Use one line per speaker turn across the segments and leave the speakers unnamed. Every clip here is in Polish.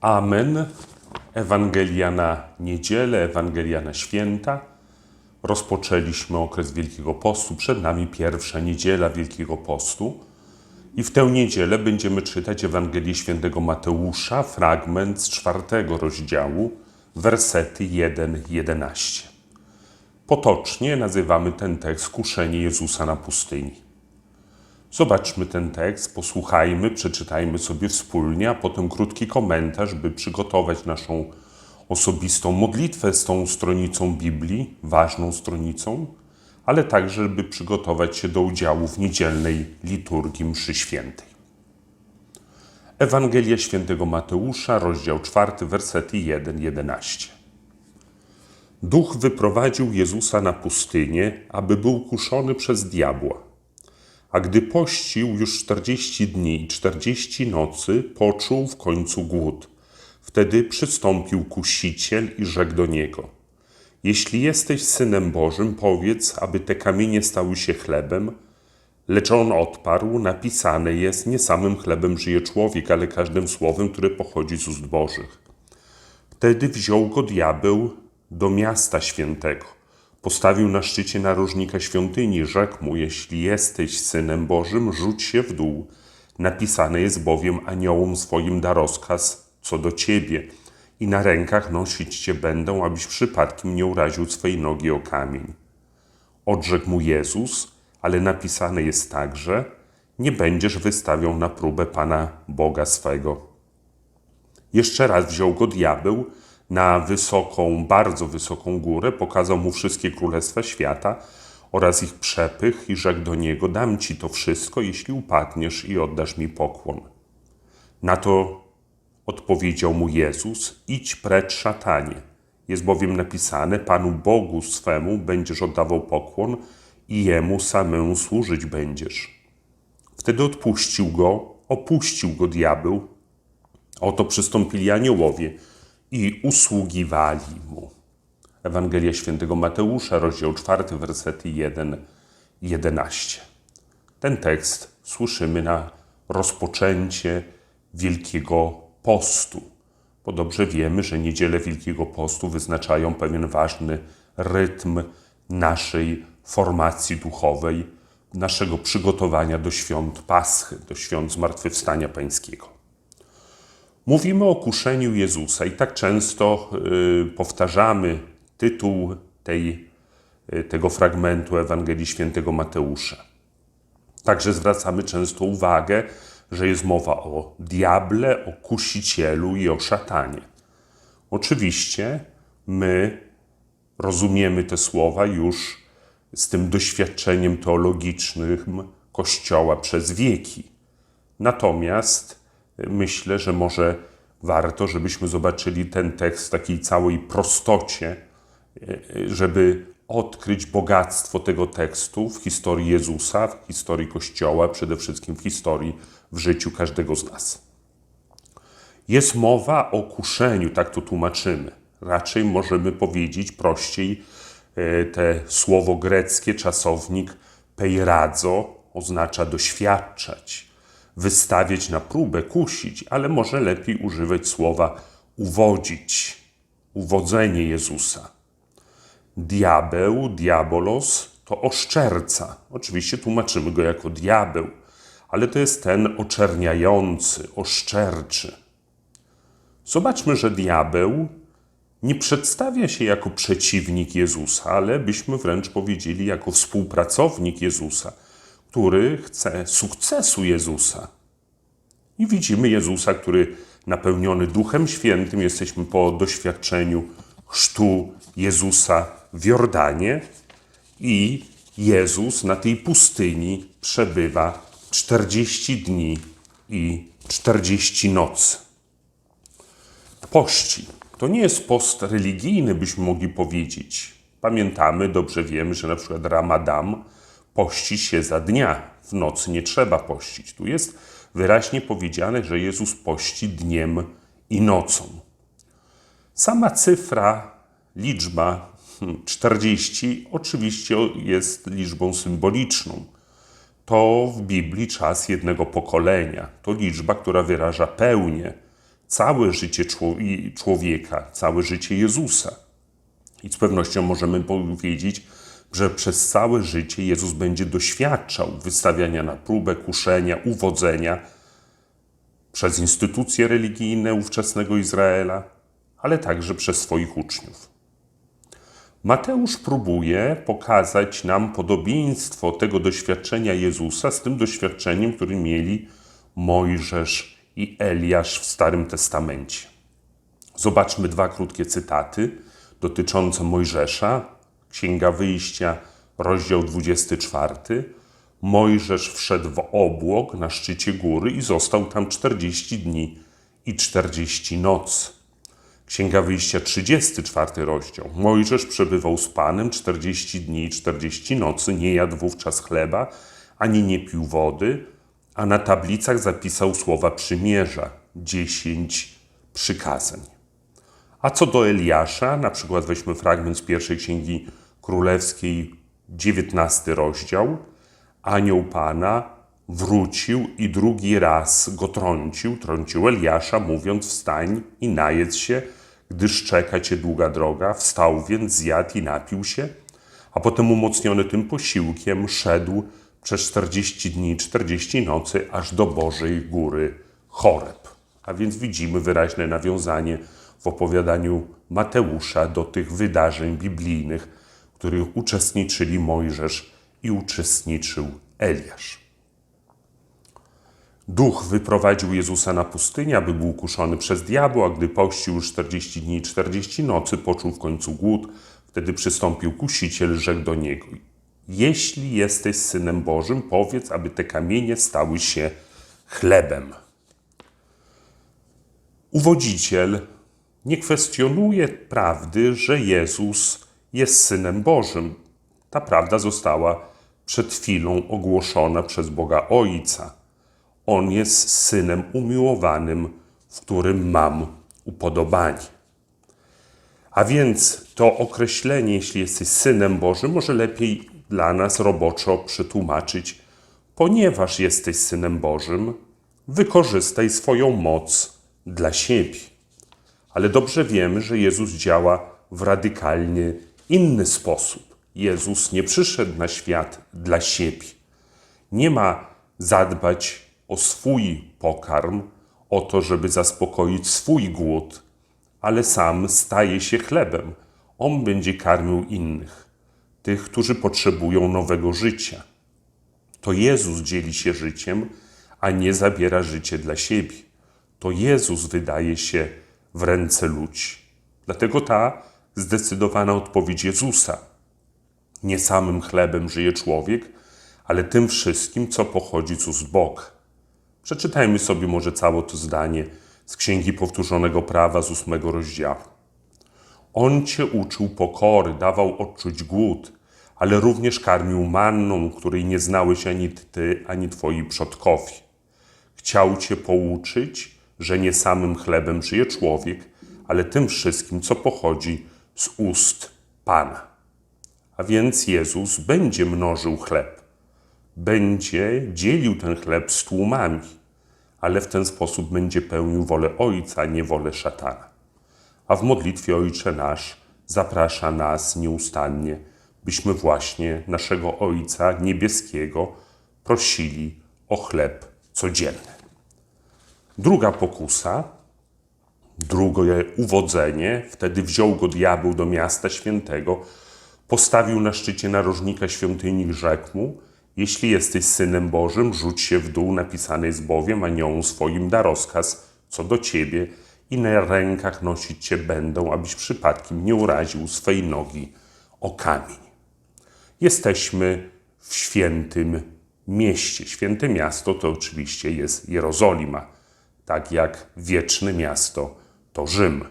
Amen. Ewangelia na niedzielę, Ewangelia na święta. Rozpoczęliśmy okres Wielkiego Postu. Przed nami pierwsza niedziela Wielkiego Postu. I w tę niedzielę będziemy czytać Ewangelię świętego Mateusza, fragment z czwartego rozdziału, wersety 1-11. Potocznie nazywamy ten tekst Kuszenie Jezusa na pustyni. Zobaczmy ten tekst, posłuchajmy, przeczytajmy sobie wspólnie, a potem krótki komentarz, by przygotować naszą osobistą modlitwę z tą stronicą Biblii, ważną stronicą, ale także, by przygotować się do udziału w niedzielnej liturgii mszy świętej. Ewangelia świętego Mateusza, rozdział 4, wersety 1-11. Duch wyprowadził Jezusa na pustynię, aby był kuszony przez diabła. A gdy pościł już 40 dni i 40 nocy, poczuł w końcu głód. Wtedy przystąpił kusiciel i rzekł do niego: Jeśli jesteś synem Bożym, powiedz, aby te kamienie stały się chlebem. Lecz on odparł: Napisane jest: Nie samym chlebem żyje człowiek, ale każdym słowem, które pochodzi z ust Bożych. Wtedy wziął go diabeł do miasta świętego. Postawił na szczycie narożnika świątyni, rzekł mu: Jeśli jesteś synem Bożym, rzuć się w dół. Napisane jest bowiem aniołom swoim da rozkaz co do ciebie, i na rękach nosić cię będą, abyś przypadkiem nie uraził swej nogi o kamień. Odrzekł mu Jezus, ale napisane jest także: Nie będziesz wystawiał na próbę Pana Boga swego. Jeszcze raz wziął go diabeł na wysoką, bardzo wysoką górę, pokazał mu wszystkie królestwa świata oraz ich przepych i rzekł do niego: Dam ci to wszystko, jeśli upadniesz i oddasz mi pokłon. Na to odpowiedział mu Jezus: Idź precz, szatanie. Jest bowiem napisane: Panu Bogu swemu będziesz oddawał pokłon i jemu samemu służyć będziesz. Wtedy odpuścił go, opuścił go diabeł. Oto przystąpili aniołowie i usługiwali mu. Ewangelia świętego Mateusza, rozdział 4, wersety 1 11. Ten tekst słyszymy na rozpoczęcie Wielkiego Postu. Bo dobrze wiemy, że niedziele Wielkiego Postu wyznaczają pewien ważny rytm naszej formacji duchowej, naszego przygotowania do świąt Paschy, do świąt Zmartwychwstania Pańskiego. Mówimy o kuszeniu Jezusa i tak często y, powtarzamy tytuł tej, y, tego fragmentu Ewangelii Świętego Mateusza. Także zwracamy często uwagę, że jest mowa o diable, o kusicielu i o szatanie. Oczywiście my rozumiemy te słowa już z tym doświadczeniem teologicznym Kościoła przez wieki. Natomiast myślę, że może warto, żebyśmy zobaczyli ten tekst w takiej całej prostocie, żeby odkryć bogactwo tego tekstu w historii Jezusa, w historii Kościoła, przede wszystkim w historii, w życiu każdego z nas. Jest mowa o kuszeniu, tak to tłumaczymy. Raczej możemy powiedzieć prościej, te słowo greckie, czasownik peiradzo, oznacza doświadczać, wystawiać na próbę, kusić, ale może lepiej używać słowa uwodzić, uwodzenie Jezusa. Diabeł, diabolos to oszczerca. Oczywiście tłumaczymy go jako diabeł, ale to jest ten oczerniający, oszczerczy. Zobaczmy, że diabeł nie przedstawia się jako przeciwnik Jezusa, ale byśmy wręcz powiedzieli jako współpracownik Jezusa, który chce sukcesu Jezusa. I widzimy Jezusa, który napełniony Duchem Świętym, jesteśmy po doświadczeniu chrztu Jezusa w Jordanie i Jezus na tej pustyni przebywa 40 dni i 40 nocy. Pości. To nie jest post religijny, byśmy mogli powiedzieć. Pamiętamy, dobrze wiemy, że na przykład Ramadan pości się za dnia. W nocy nie trzeba pościć. Tu jest wyraźnie powiedziane, że Jezus pości dniem i nocą. Sama cyfra, liczba 40 oczywiście jest liczbą symboliczną. To w Biblii czas jednego pokolenia. To liczba, która wyraża pełnię całe życie człowieka, całe życie Jezusa. I z pewnością możemy powiedzieć, że przez całe życie Jezus będzie doświadczał wystawiania na próbę, kuszenia, uwodzenia przez instytucje religijne ówczesnego Izraela, ale także przez swoich uczniów. Mateusz próbuje pokazać nam podobieństwo tego doświadczenia Jezusa z tym doświadczeniem, które mieli Mojżesz i Eliasz w Starym Testamencie. Zobaczmy dwa krótkie cytaty dotyczące Mojżesza. Księga Wyjścia, rozdział 24. Mojżesz wszedł w obłok na szczycie góry i został tam 40 dni i 40 nocy. Księga Wyjścia, 34 rozdział. Mojżesz przebywał z Panem 40 dni i 40 nocy, nie jadł wówczas chleba, ani nie pił wody, a na tablicach zapisał słowa przymierza, 10 przykazań. A co do Eliasza, na przykład weźmy fragment z pierwszej księgi królewskiej, 19 rozdział. Anioł Pana wrócił i drugi raz go trącił, trącił Eliasza, mówiąc: Wstań i najedz się, gdyż czeka cię długa droga. Wstał więc, zjadł i napił się, a potem umocniony tym posiłkiem szedł przez 40 dni i 40 nocy aż do Bożej Góry Choreb. A więc widzimy wyraźne nawiązanie w opowiadaniu Mateusza do tych wydarzeń biblijnych, w których uczestniczyli Mojżesz i uczestniczył Eliasz. Duch wyprowadził Jezusa na pustynię, aby był kuszony przez diabła. Gdy pościł już 40 dni i 40 nocy, poczuł w końcu głód. Wtedy przystąpił kusiciel, rzekł do niego: Jeśli jesteś synem Bożym, powiedz, aby te kamienie stały się chlebem. Uwodziciel nie kwestionuje prawdy, że Jezus jest synem Bożym. Ta prawda została przed chwilą ogłoszona przez Boga Ojca. On jest synem umiłowanym, w którym mam upodobanie. A więc to określenie, jeśli jesteś synem Bożym, może lepiej dla nas roboczo przetłumaczyć, ponieważ jesteś synem Bożym, wykorzystaj swoją moc dla siebie. Ale dobrze wiemy, że Jezus działa w radykalnie inny sposób. Jezus nie przyszedł na świat dla siebie. Nie ma zadbać o swój pokarm, o to, żeby zaspokoić swój głód, ale sam staje się chlebem. On będzie karmił innych, tych, którzy potrzebują nowego życia. To Jezus dzieli się życiem, a nie zabiera życie dla siebie. To Jezus wydaje się w ręce ludzi. Dlatego ta zdecydowana odpowiedź Jezusa. Nie samym chlebem żyje człowiek, ale tym wszystkim, co pochodzi z ust. Przeczytajmy sobie może całe to zdanie z Księgi Powtórzonego Prawa z ósmego rozdziału. On cię uczył pokory, dawał odczuć głód, ale również karmił manną, której nie znałeś ani ty, ani twoi przodkowie. Chciał cię pouczyć, że nie samym chlebem żyje człowiek, ale tym wszystkim, co pochodzi z ust Pana. A więc Jezus będzie mnożył chleb, będzie dzielił ten chleb z tłumami, ale w ten sposób będzie pełnił wolę Ojca, nie wolę szatana. A w modlitwie Ojcze Nasz zaprasza nas nieustannie, byśmy właśnie naszego Ojca Niebieskiego prosili o chleb codzienny. Druga pokusa, drugie uwodzenie, wtedy wziął go diabeł do miasta świętego, postawił na szczycie narożnika świątyni rzekł mu, jeśli jesteś synem Bożym, rzuć się w dół, napisany jest bowiem aniołom swoim da rozkaz co do ciebie i na rękach nosić cię będą, abyś przypadkiem nie uraził swej nogi o kamień. Jesteśmy w świętym mieście. Święte miasto to oczywiście jest Jerozolima, tak jak wieczne miasto to Rzym.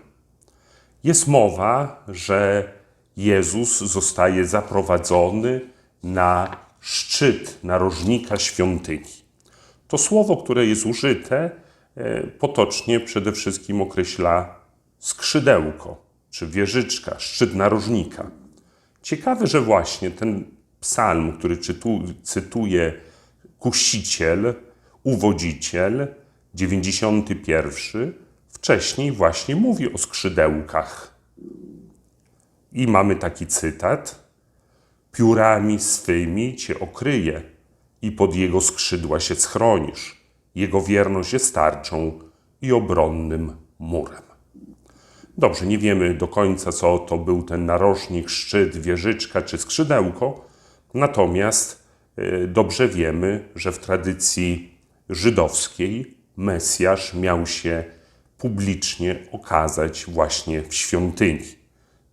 Jest mowa, że Jezus zostaje zaprowadzony na szczyt narożnika świątyni. To słowo, które jest użyte, e, potocznie przede wszystkim określa skrzydełko czy wieżyczka, szczyt narożnika. Ciekawe, że właśnie ten psalm, który cytuje kusiciel, uwodziciel, 91, w wcześniej właśnie mówi o skrzydełkach. I mamy taki cytat: Piórami swymi cię okryje i pod jego skrzydła się schronisz. Jego wierność jest tarczą i obronnym murem. Dobrze, nie wiemy do końca, co to był ten narożnik, szczyt, wieżyczka czy skrzydełko, natomiast y, dobrze wiemy, że w tradycji żydowskiej Mesjasz miał się publicznie okazać właśnie w świątyni.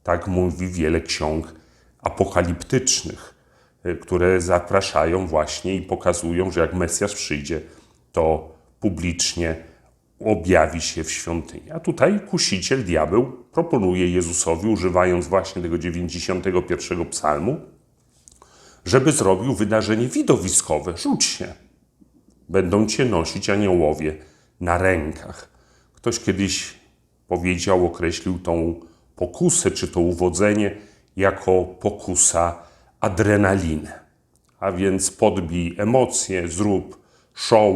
Tak mówi wiele ksiąg apokaliptycznych, y, które zapraszają właśnie i pokazują, że jak Mesjasz przyjdzie, to publicznie objawi się w świątyni. A tutaj kusiciel, diabeł, proponuje Jezusowi, używając właśnie tego 91 psalmu, żeby zrobił wydarzenie widowiskowe. Rzuć się. Będą cię nosić aniołowie na rękach. Ktoś kiedyś powiedział, określił tą pokusę, czy to uwodzenie, jako pokusa adrenaliny. A więc podbij emocje, zrób show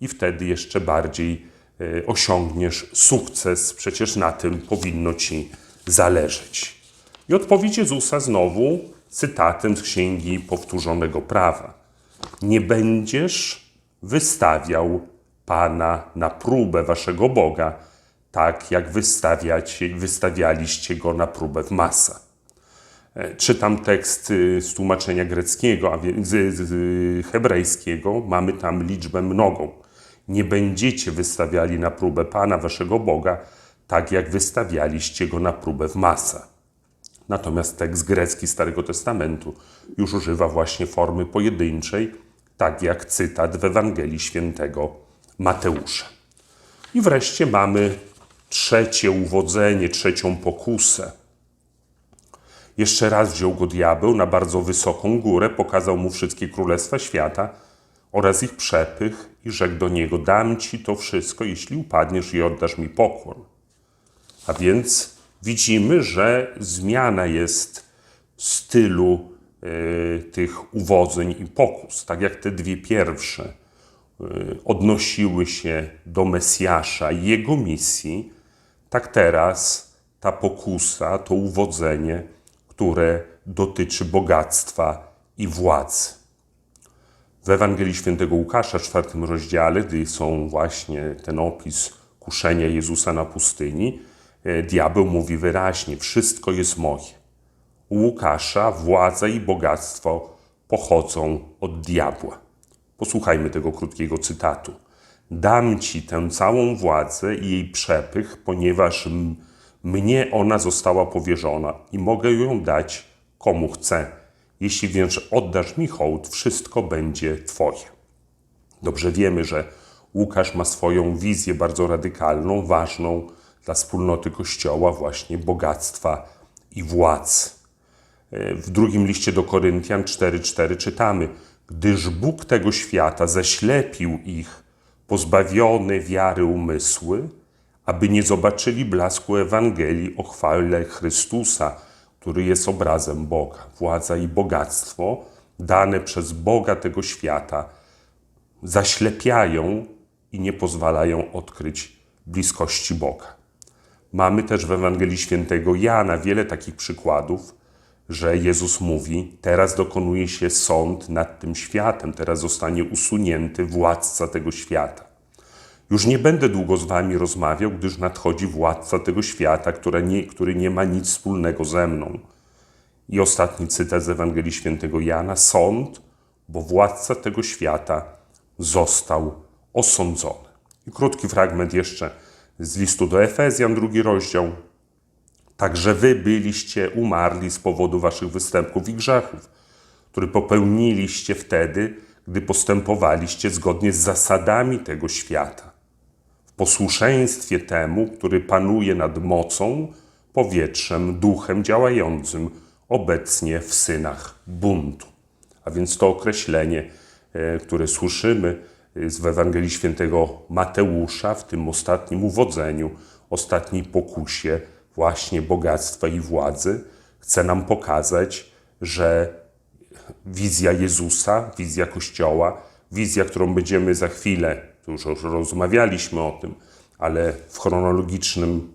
i wtedy jeszcze bardziej y, osiągniesz sukces. Przecież na tym powinno ci zależeć. I odpowiedź Jezusa znowu cytatem z Księgi Powtórzonego Prawa. Nie będziesz wystawiał Pana na próbę waszego Boga, tak jak wystawiacie, wystawialiście go na próbę w masa. E, Czytam tekst y, z tłumaczenia greckiego, a więc z, z hebrajskiego. Mamy tam liczbę mnogą. Nie będziecie wystawiali na próbę Pana waszego Boga, tak jak wystawialiście go na próbę w masa. Natomiast tekst grecki Starego Testamentu już używa właśnie formy pojedynczej, tak jak cytat w Ewangelii Świętego Mateusza. I wreszcie mamy trzecie uwodzenie, trzecią pokusę. Jeszcze raz wziął go diabeł na bardzo wysoką górę, pokazał mu wszystkie królestwa świata oraz ich przepych i rzekł do niego: Dam ci to wszystko, jeśli upadniesz i oddasz mi pokłon. A więc widzimy, że zmiana jest stylu tych uwodzeń i pokus. Tak jak te dwie pierwsze y, odnosiły się do Mesjasza i jego misji, tak teraz ta pokusa, to uwodzenie, które dotyczy bogactwa i władzy. W Ewangelii Świętego Łukasza, czwartym rozdziale, gdy są właśnie ten opis kuszenia Jezusa na pustyni, e, diabeł mówi wyraźnie: Wszystko jest moje. Łukasza władza i bogactwo pochodzą od diabła. Posłuchajmy tego krótkiego cytatu. Dam ci tę całą władzę i jej przepych, ponieważ mnie ona została powierzona i mogę ją dać komu chcę. Jeśli więc oddasz mi hołd, wszystko będzie Twoje. Dobrze wiemy, że Łukasz ma swoją wizję bardzo radykalną, ważną dla wspólnoty Kościoła, właśnie bogactwa i władz. W drugim liście do Koryntian 4:4 czytamy: Gdyż Bóg tego świata zaślepił ich, pozbawione wiary umysły, aby nie zobaczyli blasku Ewangelii o chwale Chrystusa, który jest obrazem Boga. Władza i bogactwo dane przez Boga tego świata zaślepiają i nie pozwalają odkryć bliskości Boga. Mamy też w Ewangelii Świętego Jana wiele takich przykładów, że Jezus mówi: Teraz dokonuje się sąd nad tym światem, teraz zostanie usunięty władca tego świata. Już nie będę długo z wami rozmawiał, gdyż nadchodzi władca tego świata, który nie, który nie ma nic wspólnego ze mną. I ostatni cytat z Ewangelii Świętego Jana: Sąd, bo władca tego świata został osądzony. I krótki fragment jeszcze z listu do Efezjan, drugi rozdział. Także wy byliście umarli z powodu waszych występków i grzechów, które popełniliście wtedy, gdy postępowaliście zgodnie z zasadami tego świata, w posłuszeństwie temu, który panuje nad mocą, powietrzem, duchem działającym obecnie w synach buntu. A więc to określenie, e, które słyszymy e, w Ewangelii Świętego Mateusza w tym ostatnim uwodzeniu, ostatniej pokusie, właśnie bogactwa i władzy, chce nam pokazać, że wizja Jezusa, wizja Kościoła, wizja, którą będziemy za chwilę, tu już rozmawialiśmy o tym, ale w chronologicznym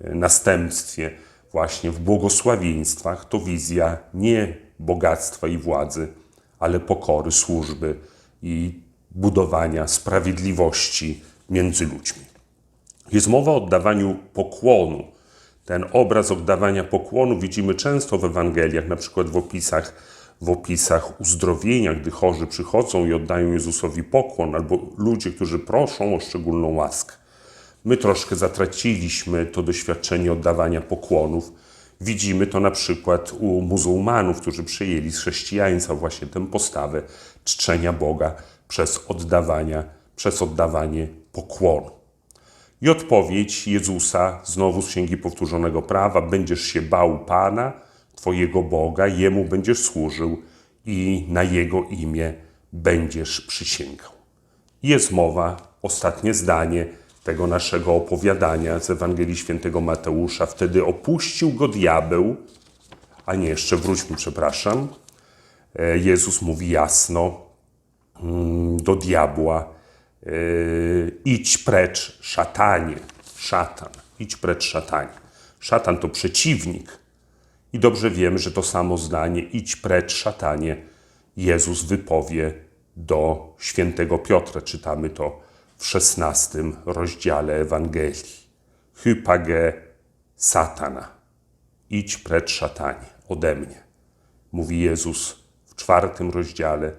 e, następstwie, właśnie w błogosławieństwach, to wizja nie bogactwa i władzy, ale pokory, służby i budowania sprawiedliwości między ludźmi. Jest mowa o oddawaniu pokłonu. Ten obraz oddawania pokłonu widzimy często w Ewangeliach, na przykład w opisach, w opisach uzdrowienia, gdy chorzy przychodzą i oddają Jezusowi pokłon, albo ludzie, którzy proszą o szczególną łaskę. My troszkę zatraciliśmy to doświadczenie oddawania pokłonów. Widzimy to na przykład u muzułmanów, którzy przyjęli z chrześcijaństwa właśnie tę postawę czczenia Boga przez, oddawania, przez oddawanie pokłonu. I odpowiedź Jezusa, znowu z Księgi Powtórzonego Prawa, będziesz się bał Pana, Twojego Boga, Jemu będziesz służył i na Jego imię będziesz przysięgał. Jest mowa, ostatnie zdanie tego naszego opowiadania z Ewangelii Świętego Mateusza. Wtedy opuścił go diabeł, a nie, jeszcze wróćmy, przepraszam. E, Jezus mówi jasno mm, do diabła, idź precz, szatanie, szatan, idź precz, szatanie. Szatan to przeciwnik. I dobrze wiem, że to samo zdanie, idź precz, szatanie, Jezus wypowie do świętego Piotra. Czytamy to w szesnastym rozdziale Ewangelii. Hypage satana, idź precz, szatanie, ode mnie. Mówi Jezus w czwartym rozdziale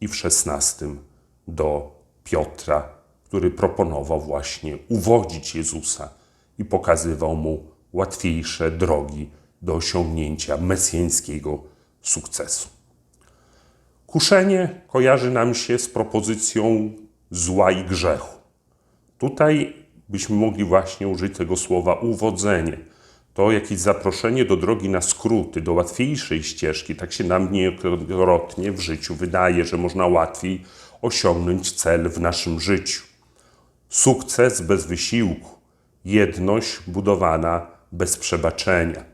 i w szesnastym do Piotra, który proponował właśnie uwodzić Jezusa i pokazywał mu łatwiejsze drogi do osiągnięcia mesjańskiego sukcesu. Kuszenie kojarzy nam się z propozycją zła i grzechu. Tutaj byśmy mogli właśnie użyć tego słowa uwodzenie. To jakieś zaproszenie do drogi na skróty, do łatwiejszej ścieżki. Tak się nam niejednokrotnie w życiu wydaje, że można łatwiej osiągnąć cel w naszym życiu. Sukces bez wysiłku, jedność budowana bez przebaczenia,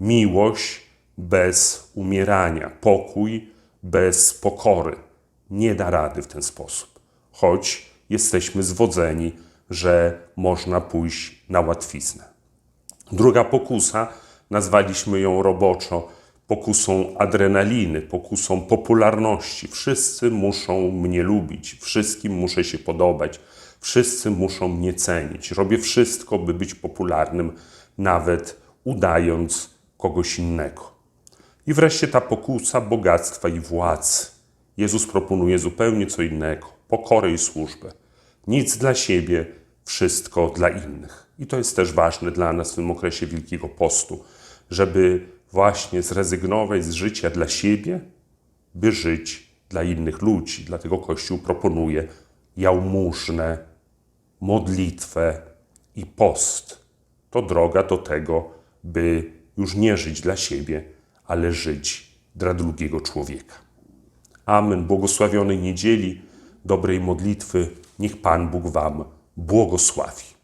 miłość bez umierania, pokój bez pokory. Nie da rady w ten sposób, choć jesteśmy zwodzeni, że można pójść na łatwiznę. Druga pokusa, nazwaliśmy ją roboczo pokusą adrenaliny, pokusą popularności. Wszyscy muszą mnie lubić, wszystkim muszę się podobać, wszyscy muszą mnie cenić. Robię wszystko, by być popularnym, nawet udając kogoś innego. I wreszcie ta pokusa bogactwa i władzy. Jezus proponuje zupełnie co innego: pokorę i służbę. Nic dla siebie, wszystko dla innych. I to jest też ważne dla nas w tym okresie Wielkiego Postu, żeby właśnie zrezygnować z życia dla siebie, by żyć dla innych ludzi. Dlatego Kościół proponuje jałmużnę, modlitwę i post. To droga do tego, by już nie żyć dla siebie, ale żyć dla drugiego człowieka. Amen. Błogosławionej niedzieli, dobrej modlitwy. Niech Pan Bóg Wam błogosławi.